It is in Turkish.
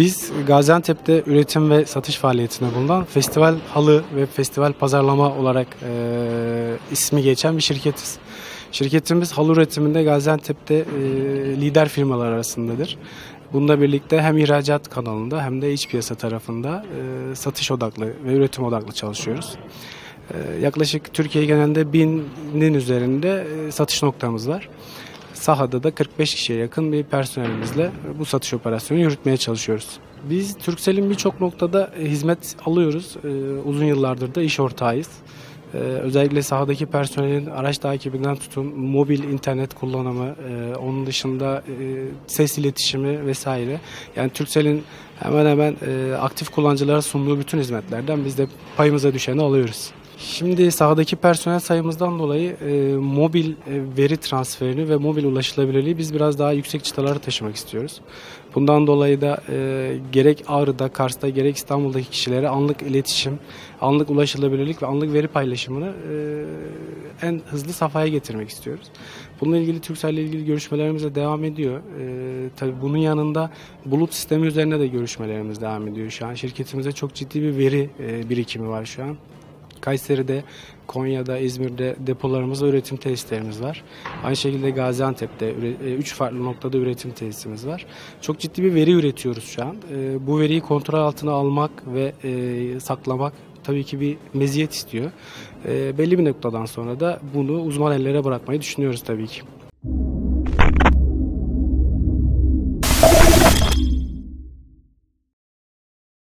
Biz Gaziantep'te üretim ve satış faaliyetinde bulunan Festival Halı ve Festival Pazarlama olarak e, ismi geçen bir şirketiz. Şirketimiz halı üretiminde Gaziantep'te e, lider firmalar arasındadır. Bununla birlikte hem ihracat kanalında hem de iç piyasa tarafında e, satış odaklı ve üretim odaklı çalışıyoruz. E, yaklaşık Türkiye genelinde binin üzerinde e, satış noktamız var. Sahada da 45 kişiye yakın bir personelimizle bu satış operasyonu yürütmeye çalışıyoruz. Biz Turkcell'in birçok noktada e, hizmet alıyoruz. E, Uzun yıllardır da iş ortağıyız. Ee, özellikle sahadaki personelin araç takibinden tutun, mobil internet kullanımı, e, onun dışında e, ses iletişimi vesaire. Yani Turkcell'in hemen hemen e, aktif kullanıcılara sunduğu bütün hizmetlerden biz de payımıza düşeni alıyoruz. Şimdi sahadaki personel sayımızdan dolayı e, mobil e, veri transferini ve mobil ulaşılabilirliği biz biraz daha yüksek çıtalara taşımak istiyoruz. Bundan dolayı da e, gerek Ağrı'da, Kars'ta gerek İstanbul'daki kişilere anlık iletişim, anlık ulaşılabilirlik ve anlık veri paylaşımını e, en hızlı safhaya getirmek istiyoruz. Bununla ilgili Turkcell ile ilgili görüşmelerimiz de devam ediyor. E, tabii bunun yanında bulut sistemi üzerine de görüşmelerimiz devam ediyor şu an. Şirketimize çok ciddi bir veri e, birikimi var şu an. Kayseri'de, Konya'da, İzmir'de depolarımız ve üretim tesislerimiz var. Aynı şekilde Gaziantep'te 3 farklı noktada üretim tesisimiz var. Çok ciddi bir veri üretiyoruz şu an. E, bu veriyi kontrol altına almak ve e, saklamak tabii ki bir meziyet istiyor. E, belli bir noktadan sonra da bunu uzman ellere bırakmayı düşünüyoruz tabii ki.